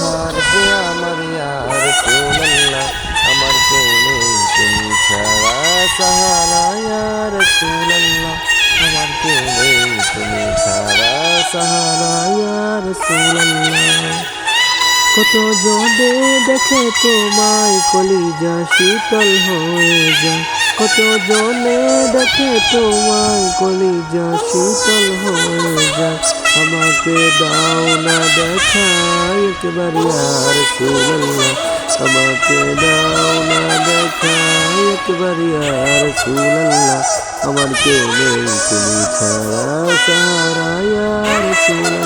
দেখার যে আমার ইয়ার সুনাল্লাহ আমার কেউ নেই, তুমি ছাড়া সাহারা ইয়ার সুনাল্লাহ আমার কেউ তুমি ছাড়া সাহারা ইয়ার সুনাল্লাহ কত জনে দেখে তোমায় কলিজা শীতল হয়ে যায়। কত জনে দেখে তোমায় কলিজা শীতল হয়ে যায়। আমাকে দাও না দেখাই একবারে আর সুল্লাহ আমাকে দাও না দেখাই একবারে আর সুল্লাহ আমার কেউ নেই, তুমি ছাড়া সারা আর সুল্লাহ